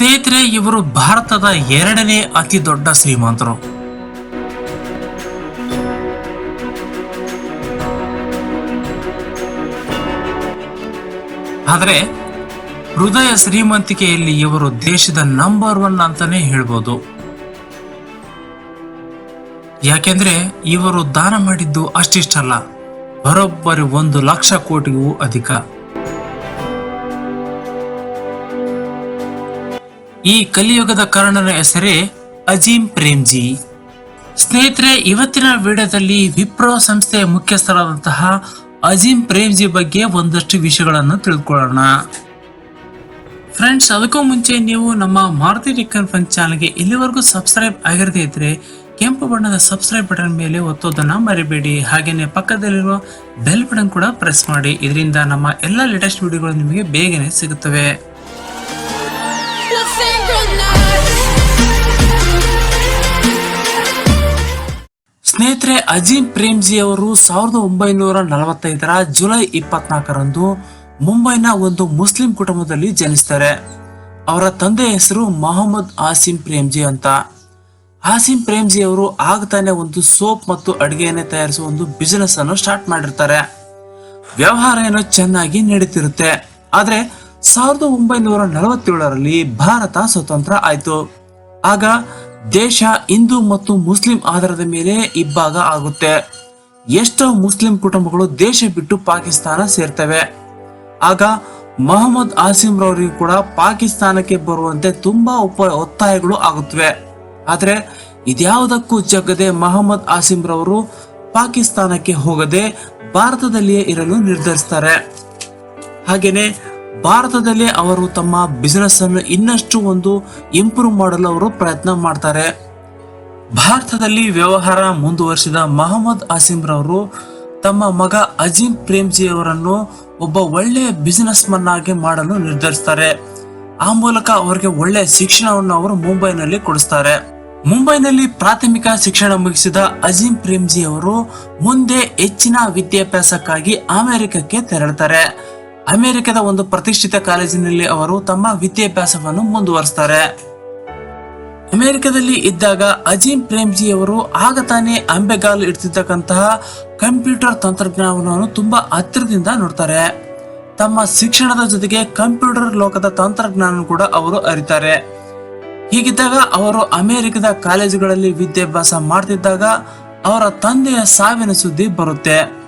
ಸ್ನೇಹಿತರೆ, ಇವರು ಭಾರತದ ಎರಡನೇ ಅತಿ ದೊಡ್ಡ ಶ್ರೀಮಂತರು. ಆದರೆ, ಹೃದಯ ಶ್ರೀಮಂತಿಕೆಯಲ್ಲಿ ಇವರು ದೇಶದ ನಂಬರ್ ಒನ್ ಅಂತಾನೆ ಹೇಳ್ಬೋದು. ಯಾಕೆಂದ್ರೆ, ಇವರು ದಾನ ಮಾಡಿದ್ದು ಅಷ್ಟಿಷ್ಟಲ್ಲ. ಬರೋಬ್ಬರಿ ಒಂದು ಲಕ್ಷ ಕೋಟಿಗೂ ಅಧಿಕ. ಈ ಕಲಿಯುಗದ ಕರ್ಣನ ಹೆಸರೇ ಅಜೀಂ ಪ್ರೇಮ್ಜಿ. ಸ್ನೇಹಿತರೆ, ಇವತ್ತಿನ ವಿಡಿಯೋದಲ್ಲಿ ವಿಪ್ರೋ ಸಂಸ್ಥೆಯ ಮುಖ್ಯಸ್ಥರಾದಂತಹ ಅಜೀಂ ಪ್ರೇಮ್ಜಿ ಬಗ್ಗೆ ಒಂದಷ್ಟು ವಿಷಯಗಳನ್ನು ತಿಳ್ಕೊಳ್ಳೋಣ. ಫ್ರೆಂಡ್ಸ್ ಅದಕ್ಕೂ ಮುಂಚೆ ನೀವು ನಮ್ಮ ಮಾರುತಿ ಟಿಕ್ಕನ್ ಫನ್ ಚಾನಲ್ಗೆ ಇಲ್ಲಿವರೆಗೂ ಸಬ್ಸ್ಕ್ರೈಬ್ ಆಗಿರದೇ ಇದ್ರೆ ಕೆಂಪು ಬಣ್ಣದ ಸಬ್ಸ್ಕ್ರೈಬ್ ಬಟನ್ ಮೇಲೆ ಒತ್ತೋದನ್ನ ಮರಿಬೇಡಿ. ಹಾಗೆಯೇ ಪಕ್ಕದಲ್ಲಿರುವ ಬೆಲ್ ಬಟನ್ ಕೂಡ ಪ್ರೆಸ್ ಮಾಡಿ. ಇದರಿಂದ ನಮ್ಮ ಎಲ್ಲ ಲೇಟೆಸ್ಟ್ ವಿಡಿಯೋಗಳು ನಿಮಗೆ ಬೇಗನೆ ಸಿಗುತ್ತವೆ. ಸ್ನೇಹಿತರೆ ಅಜೀಂ ಪ್ರೇಮ್ಜಿ ಅವರು ಸಾವಿರದ ಒಂಬೈನೂರ ನಲವತ್ತೈದರ ಜುಲೈ ಇಪ್ಪತ್ನಾಲ್ಕರಂದು ಮುಂಬೈನ ಒಂದು ಮುಸ್ಲಿಂ ಕುಟುಂಬದಲ್ಲಿ ಜನಿಸ್ತಾರೆ. ಅವರ ತಂದೆ ಹೆಸರು ಮೊಹಮ್ಮದ್ ಆಸಿಂ ಪ್ರೇಮ್ಜಿ ಅಂತ. ಆಸಿಂ ಪ್ರೇಮ್ಜಿ ಅವರು ಆಗತಾನೆ ಒಂದು ಸೋಪ್ ಮತ್ತು ಅಡುಗೆಯನ್ನೇ ತಯಾರಿಸುವ ಒಂದು ಬಿಸಿನೆಸ್ ಅನ್ನು ಸ್ಟಾರ್ಟ್ ಮಾಡಿರ್ತಾರೆ. ವ್ಯವಹಾರ ಏನೋ ಚೆನ್ನಾಗಿ ನಡೀತಿರುತ್ತೆ. ಆದ್ರೆ ಸಾವಿರದ ಒಂಬೈನೂರ ನಲವತ್ತೇಳರಲ್ಲಿ ಭಾರತ ಸ್ವತಂತ್ರ ಆಯಿತು. ಆಗ ದೇಶ ಹಿಂದೂ ಮತ್ತು ಮುಸ್ಲಿಂ ಆಧಾರದ ಮೇಲೆ ಇಬ್ಬಾಗ ಆಗುತ್ತೆ. ಎಷ್ಟೋ ಮುಸ್ಲಿಂ ಕುಟುಂಬಗಳು ದೇಶ ಬಿಟ್ಟು ಪಾಕಿಸ್ತಾನ ಸೇರ್ತವೆ. ಆಗ ಮೊಹಮ್ಮದ್ ಆಸಿಂ ರವರಿಗೂ ಕೂಡ ಪಾಕಿಸ್ತಾನಕ್ಕೆ ಬರುವಂತೆ ತುಂಬಾ ಉಪ ಒತ್ತಾಯಗಳು ಆಗುತ್ತವೆ. ಆದರೆ ಇದ್ಯಾವುದಕ್ಕೂ ಜಗ್ಗದೆ ಮೊಹಮ್ಮದ್ ಆಸಿಂ ರವರು ಪಾಕಿಸ್ತಾನಕ್ಕೆ ಹೋಗದೆ ಭಾರತದಲ್ಲಿಯೇ ಇರಲು ನಿರ್ಧರಿಸ್ತಾರೆ. ಹಾಗೇನೆ ಭಾರತದಲ್ಲಿ ಅವರು ತಮ್ಮ ಬಿಸಿನೆಸ್ ಅನ್ನು ಇನ್ನಷ್ಟು ಒಂದು ಇಂಪ್ರೂವ್ ಮಾಡಲು ಅವರು ಪ್ರಯತ್ನ ಮಾಡ್ತಾರೆ. ಭಾರತದಲ್ಲಿ ವ್ಯವಹಾರ ಮುಂದುವರಿಸಿದ ಮಹಮ್ಮದ್ ರವರು ತಮ್ಮ ಮಗ ಅಜೀಂ ಪ್ರೇಮ್ಜಿ ಅವರನ್ನು ಒಬ್ಬ ಒಳ್ಳೆಯ ಬಿಸಿನೆಸ್ ಮನ್ ಆಗಿ ಮಾಡಲು ನಿರ್ಧರಿಸ್ತಾರೆ. ಆ ಮೂಲಕ ಅವರಿಗೆ ಒಳ್ಳೆಯ ಶಿಕ್ಷಣವನ್ನು ಅವರು ಮುಂಬೈನಲ್ಲಿ ಕೊಡಿಸ್ತಾರೆ. ಮುಂಬೈನಲ್ಲಿ ಪ್ರಾಥಮಿಕ ಶಿಕ್ಷಣ ಮುಗಿಸಿದ ಅಜೀಂ ಪ್ರೇಮ್ಜಿ ಅವರು ಮುಂದೆ ಹೆಚ್ಚಿನ ವಿದ್ಯಾಭ್ಯಾಸಕ್ಕಾಗಿ ಅಮೆರಿಕಕ್ಕೆ ತೆರಳುತ್ತಾರೆ. ಅಮೆರಿಕದ ಒಂದು ಪ್ರತಿಷ್ಠಿತ ಕಾಲೇಜಿನಲ್ಲಿ ಅವರು ತಮ್ಮ ವಿದ್ಯಾಭ್ಯಾಸವನ್ನು ಮುಂದುವರಿಸ್ತಾರೆ. ಅಮೆರಿಕದಲ್ಲಿ ಇದ್ದಾಗ ಅಜೀಂ ಪ್ರೇಮ್ಜಿ ಅವರು ಆಗ ತಾನೇ ಅಂಬೆಗಾಲು ಇಡ್ತಿರ್ತಕ್ಕಂತಹ ಕಂಪ್ಯೂಟರ್ ತಂತ್ರಜ್ಞಾನವನ್ನು ತುಂಬಾ ಹತ್ತಿರದಿಂದ ನೋಡ್ತಾರೆ. ತಮ್ಮ ಶಿಕ್ಷಣದ ಜೊತೆಗೆ ಕಂಪ್ಯೂಟರ್ ಲೋಕದ ತಂತ್ರಜ್ಞಾನ ಕೂಡ ಅವರು ಅರಿತಾರೆ. ಹೀಗಿದ್ದಾಗ ಅವರು ಅಮೆರಿಕದ ಕಾಲೇಜುಗಳಲ್ಲಿ ವಿದ್ಯಾಭ್ಯಾಸ ಮಾಡ್ತಿದ್ದಾಗ ಅವರ ತಂದೆಯ ಸಾವಿನ ಸುದ್ದಿ ಬರುತ್ತೆ.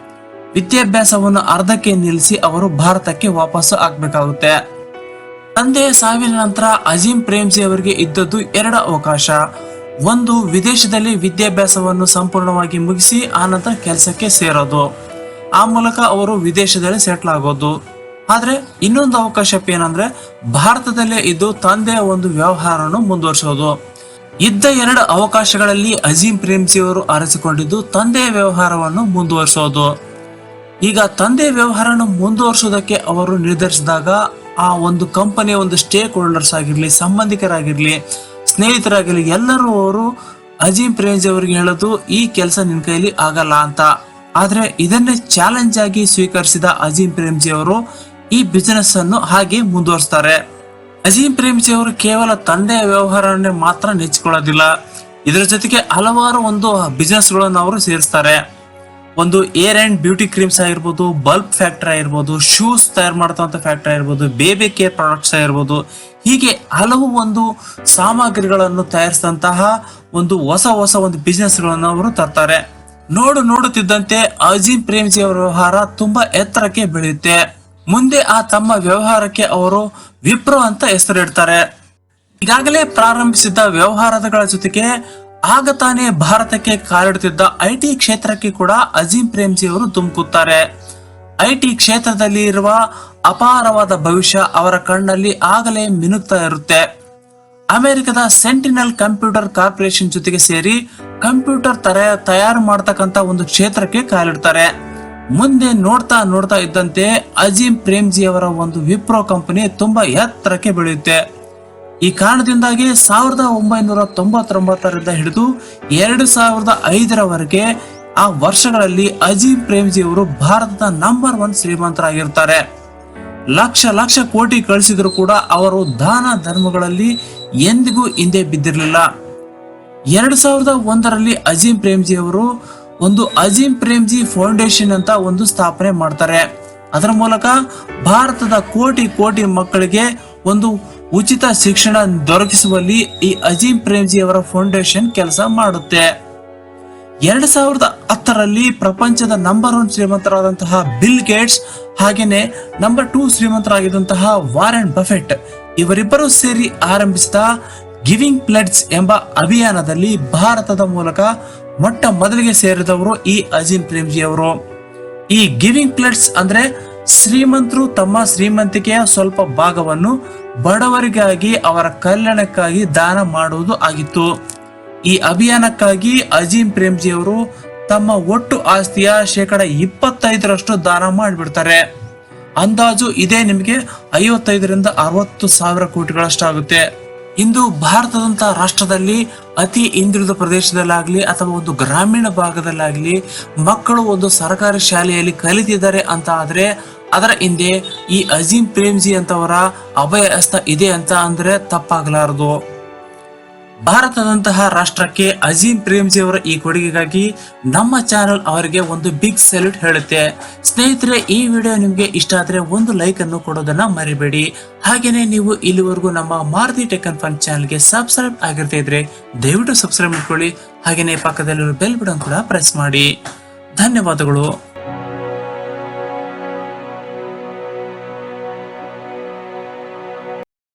ವಿದ್ಯಾಭ್ಯಾಸವನ್ನು ಅರ್ಧಕ್ಕೆ ನಿಲ್ಲಿಸಿ ಅವರು ಭಾರತಕ್ಕೆ ವಾಪಸ್ಸು ಆಗ್ಬೇಕಾಗುತ್ತೆ. ತಂದೆಯ ಸಾವಿನ ನಂತರ ಅಜೀಂ ಪ್ರೇಮ್ಸಿ ಅವರಿಗೆ ಇದ್ದದ್ದು ಎರಡು ಅವಕಾಶ. ಒಂದು, ವಿದೇಶದಲ್ಲಿ ವಿದ್ಯಾಭ್ಯಾಸವನ್ನು ಸಂಪೂರ್ಣವಾಗಿ ಮುಗಿಸಿ ಆನಂತರ ಕೆಲಸಕ್ಕೆ ಸೇರೋದು. ಆ ಮೂಲಕ ಅವರು ವಿದೇಶದಲ್ಲಿ ಸೆಟ್ಲ್ ಆಗೋದು. ಆದ್ರೆ, ಇನ್ನೊಂದು ಅವಕಾಶ ಏನಂದ್ರೆ, ಭಾರತದಲ್ಲೇ ಇದ್ದು ತಂದೆಯ ಒಂದು ವ್ಯವಹಾರವನ್ನು ಮುಂದುವರಿಸೋದು. ಇದ್ದ ಎರಡು ಅವಕಾಶಗಳಲ್ಲಿ ಅಜೀಂ ಪ್ರೇಮ್ಸಿ ಅವರು ಆರಿಸಿಕೊಂಡಿದ್ದು ತಂದೆಯ ವ್ಯವಹಾರವನ್ನು ಮುಂದುವರಿಸೋದು. ಈಗ ತಂದೆ ವ್ಯವಹಾರನ ಮುಂದುವರಿಸೋದಕ್ಕೆ ಅವರು ನಿರ್ಧರಿಸಿದಾಗ ಆ ಒಂದು ಕಂಪನಿಯ ಒಂದು ಸ್ಟೇಕ್ ಹೋಲ್ಡರ್ಸ್ ಆಗಿರಲಿ, ಸಂಬಂಧಿಕರಾಗಿರಲಿ, ಸ್ನೇಹಿತರಾಗಿರಲಿ, ಎಲ್ಲರೂ ಅವರು ಅಜೀಂ ಪ್ರೇಮ್ಜಿ ಅವರಿಗೆ ಹೇಳೋದು ಈ ಕೆಲಸ ನಿನ್ನ ಕೈಲಿ ಆಗಲ್ಲ ಅಂತ. ಆದರೆ ಇದನ್ನೇ ಚಾಲೆಂಜ್ ಆಗಿ ಸ್ವೀಕರಿಸಿದ ಅಜೀಂ ಪ್ರೇಮ್ಜಿ ಅವರು ಈ ಬಿಸಿನೆಸ್ ಅನ್ನು ಹಾಗೆ ಮುಂದುವರಿಸ್ತಾರೆ. ಅಜೀಂ ಪ್ರೇಮ್ಜಿ ಅವರು ಕೇವಲ ತಂದೆಯ ವ್ಯವಹಾರವನ್ನೇ ಮಾತ್ರ ನೆಚ್ಚಿಕೊಳ್ಳೋದಿಲ್ಲ ಇದರ ಜೊತೆಗೆ ಹಲವಾರು ಒಂದು ಬಿಸಿನೆಸ್ಗಳನ್ನು ಅವರು ಸೇರಿಸ್ತಾರೆ. ಒಂದು ಏರ್ ಅಂಡ್ ಬ್ಯೂಟಿ ಕ್ರೀಮ್ಸ್ ಆಗಿರ್ಬೋದು ಬಲ್ಬ್ ಫ್ಯಾಕ್ಟ್ರಿ ಆಗಿರ್ಬೋದು, ಶೂಸ್ ತಯಾರು ಮಾಡ್ತಕ್ಕಂಥ ಫ್ಯಾಕ್ಟ್ರಿ ಆಗಿರ್ಬೋದು, ಬೇಬಿ ಕೇರ್ ಪ್ರಾಡಕ್ಟ್ಸ್ ಆಗಿರ್ಬೋದು, ಹೀಗೆ ಹಲವು ಒಂದು ಸಾಮಗ್ರಿಗಳನ್ನು ತಯಾರಿಸಿದಂತಹ ಒಂದು ಹೊಸ ಹೊಸ ಒಂದು ಬಿಸ್ನೆಸ್ಗಳನ್ನು ಅವರು ತರ್ತಾರೆ. ನೋಡು ನೋಡುತ್ತಿದ್ದಂತೆ ಅಜೀಂ ಪ್ರೇಮ್ಜಿ ಅವರ ವ್ಯವಹಾರ ತುಂಬಾ ಎತ್ತರಕ್ಕೆ ಬೆಳೆಯುತ್ತೆ. ಮುಂದೆ ಆ ತಮ್ಮ ವ್ಯವಹಾರಕ್ಕೆ ಅವರು ವಿಪ್ರೋ ಅಂತ ಹೆಸರಿಡ್ತಾರೆ. ಈಗಾಗಲೇ ಪ್ರಾರಂಭಿಸಿದ್ದ ವ್ಯವಹಾರಗಳ ಜೊತೆಗೆ ಆಗ ತಾನೇ ಭಾರತಕ್ಕೆ ಕಾಲಿಡುತ್ತಿದ್ದ ಐಟಿ ಕ್ಷೇತ್ರಕ್ಕೆ ಕೂಡ ಅಜೀಂ ಪ್ರೇಮ್ಜಿ ಅವರು ತುಮಕುತ್ತಾರೆ ಐಟಿ ಕ್ಷೇತ್ರದಲ್ಲಿ ಇರುವ ಅಪಾರವಾದ ಭವಿಷ್ಯ ಅವರ ಕಣ್ಣಲ್ಲಿ ಆಗಲೇ ಮಿನುಗ್ತಾ ಇರುತ್ತೆ. ಅಮೆರಿಕದ ಸೆಂಟಿನಲ್ ಕಂಪ್ಯೂಟರ್ ಕಾರ್ಪೊರೇಷನ್ ಜೊತೆಗೆ ಸೇರಿ ಕಂಪ್ಯೂಟರ್ ತರ ತಯಾರು ಮಾಡತಕ್ಕಂತ ಒಂದು ಕ್ಷೇತ್ರಕ್ಕೆ ಕಾಲಿಡ್ತಾರೆ. ಮುಂದೆ ನೋಡ್ತಾ ನೋಡ್ತಾ ಇದ್ದಂತೆ ಅಜೀಂ ಪ್ರೇಮ್ಜಿ ಅವರ ಒಂದು ವಿಪ್ರೋ ಕಂಪನಿ ತುಂಬಾ ಎತ್ತರಕ್ಕೆ ಬೆಳೆಯುತ್ತೆ. ಈ ಕಾರಣದಿಂದಾಗಿ ಸಾವಿರದ ಒಂಬೈನೂರ ತೊಂಬತ್ತೊಂಬತ್ತರಿಂದ ಹಿಡಿದು ಎರಡು ಸಾವಿರದ ಐದರವರೆಗೆ ಆ ವರ್ಷಗಳಲ್ಲಿ ಅಜೀಂ ಪ್ರೇಮ್ಜಿ ಅವರು ಭಾರತದ ನಂಬರ್ ಒನ್ ಶ್ರೀಮಂತರಾಗಿರ್ತಾರೆ. ಲಕ್ಷ ಲಕ್ಷ ಕೋಟಿ ಕಳಿಸಿದ್ರು ಕೂಡ ಅವರು ದಾನ ಧರ್ಮಗಳಲ್ಲಿ ಎಂದಿಗೂ ಹಿಂದೆ ಬಿದ್ದಿರಲಿಲ್ಲ. ಎರಡು ಸಾವಿರದ ಒಂದರಲ್ಲಿ ಅಜೀಂ ಪ್ರೇಮ್ಜಿ ಅವರು ಒಂದು ಅಜೀಂ ಪ್ರೇಮ್ಜಿ ಫೌಂಡೇಶನ್ ಅಂತ ಒಂದು ಸ್ಥಾಪನೆ ಮಾಡ್ತಾರೆ. ಅದರ ಮೂಲಕ ಭಾರತದ ಕೋಟಿ ಕೋಟಿ ಮಕ್ಕಳಿಗೆ ಒಂದು ಉಚಿತ ಶಿಕ್ಷಣ ದೊರಕಿಸುವಲ್ಲಿ ಈ ಅಜೀಂ ಪ್ರೇಮ್ಜಿ ಅವರ ಫೌಂಡೇಶನ್ ಕೆಲಸ ಮಾಡುತ್ತೆ. ಎರಡ್ ಸಾವಿರದ ಹತ್ತರಲ್ಲಿ ಪ್ರಪಂಚದ ನಂಬರ್ ಒನ್ ಶ್ರೀಮಂತರಾದಂತಹ ಬಿಲ್ ಗೇಟ್ಸ್ ಹಾಗೇನೆ ನಂಬರ್ ಟೂ ಶ್ರೀಮಂತರಾಗಿದ್ದಂತಹ ವಾರೆನ್ ಬಫೆಟ್ ಇವರಿಬ್ಬರು ಸೇರಿ ಆರಂಭಿಸಿದ ಗಿವಿಂಗ್ ಪ್ಲೆಡ್ಸ್ ಎಂಬ ಅಭಿಯಾನದಲ್ಲಿ ಭಾರತದ ಮೂಲಕ ಮೊಟ್ಟ ಮೊದಲಿಗೆ ಸೇರಿದವರು ಈ ಅಜಿನ್ ಪ್ರೇಮ್ಜಿ ಅವರು. ಈ ಗಿವಿಂಗ್ ಪ್ಲೇಟ್ಸ್ ಅಂದ್ರೆ ಶ್ರೀಮಂತರು ತಮ್ಮ ಶ್ರೀಮಂತಿಕೆಯ ಸ್ವಲ್ಪ ಭಾಗವನ್ನು ಬಡವರಿಗಾಗಿ, ಅವರ ಕಲ್ಯಾಣಕ್ಕಾಗಿ ದಾನ ಮಾಡುವುದು ಆಗಿತ್ತು. ಈ ಅಭಿಯಾನಕ್ಕಾಗಿ ಅಜೀಂ ಪ್ರೇಮ್ಜಿ ಅವರು ತಮ್ಮ ಒಟ್ಟು ಆಸ್ತಿಯ ಶೇಕಡ ಇಪ್ಪತ್ತೈದರಷ್ಟು ದಾನ ಮಾಡಿಬಿಡ್ತಾರೆ. ಅಂದಾಜು ಇದೇ ನಿಮಗೆ ಐವತ್ತೈದರಿಂದ ಅರವತ್ತು ಸಾವಿರ ಕೋಟಿಗಳಷ್ಟಾಗುತ್ತೆ. ಇಂದು ಭಾರತದಂತ ರಾಷ್ಟ್ರದಲ್ಲಿ ಅತಿ ಹಿಂದುಳಿದ ಪ್ರದೇಶದಲ್ಲಾಗಲಿ ಅಥವಾ ಒಂದು ಗ್ರಾಮೀಣ ಭಾಗದಲ್ಲಾಗಲಿ ಮಕ್ಕಳು ಒಂದು ಸರ್ಕಾರಿ ಶಾಲೆಯಲ್ಲಿ ಕಲಿತಿದ್ದಾರೆ ಅಂತ ಆದರೆ ಅದರ ಹಿಂದೆ ಈ ಅಜೀಂ ಪ್ರೇಮ್ಜಿ ಅಂತವರ ಅಭಯ ಹಸ್ತ ಇದೆ ಅಂತ ಅಂದ್ರೆ ತಪ್ಪಾಗಲಾರದು. ಭಾರತದಂತಹ ರಾಷ್ಟ್ರಕ್ಕೆ ಅಜೀಂ ಪ್ರೇಮ್ಜಿ ಅವರ ಈ ಕೊಡುಗೆಗಾಗಿ ನಮ್ಮ ಚಾನೆಲ್ ಅವರಿಗೆ ಒಂದು ಬಿಗ್ ಸೆಲ್ಯೂಟ್ ಹೇಳುತ್ತೆ. ಸ್ನೇಹಿತರೆ, ಈ ವಿಡಿಯೋ ನಿಮಗೆ ಇಷ್ಟ ಆದರೆ ಒಂದು ಲೈಕ್ ಅನ್ನು ಕೊಡೋದನ್ನ ಮರಿಬೇಡಿ. ಹಾಗೇನೆ ನೀವು ಇಲ್ಲಿವರೆಗೂ ನಮ್ಮ ಮಾರುತಿ ಟೆಕ್ ಅಂಡ್ ಫನ್ ಚಾನಲ್ಗೆ ಸಬ್ಸ್ಕ್ರೈಬ್ ಆಗಿರ್ತಾ ಇದ್ರೆ ದಯವಿಟ್ಟು ಸಬ್ಸ್ಕ್ರೈಬ್ ಮಾಡ್ಕೊಳ್ಳಿ. ಹಾಗೇನೆ ಪಕ್ಕದಲ್ಲಿರೋ ಬೆಲ್ ಬಟನ್ ಕೂಡ ಪ್ರೆಸ್ ಮಾಡಿ. ಧನ್ಯವಾದಗಳು.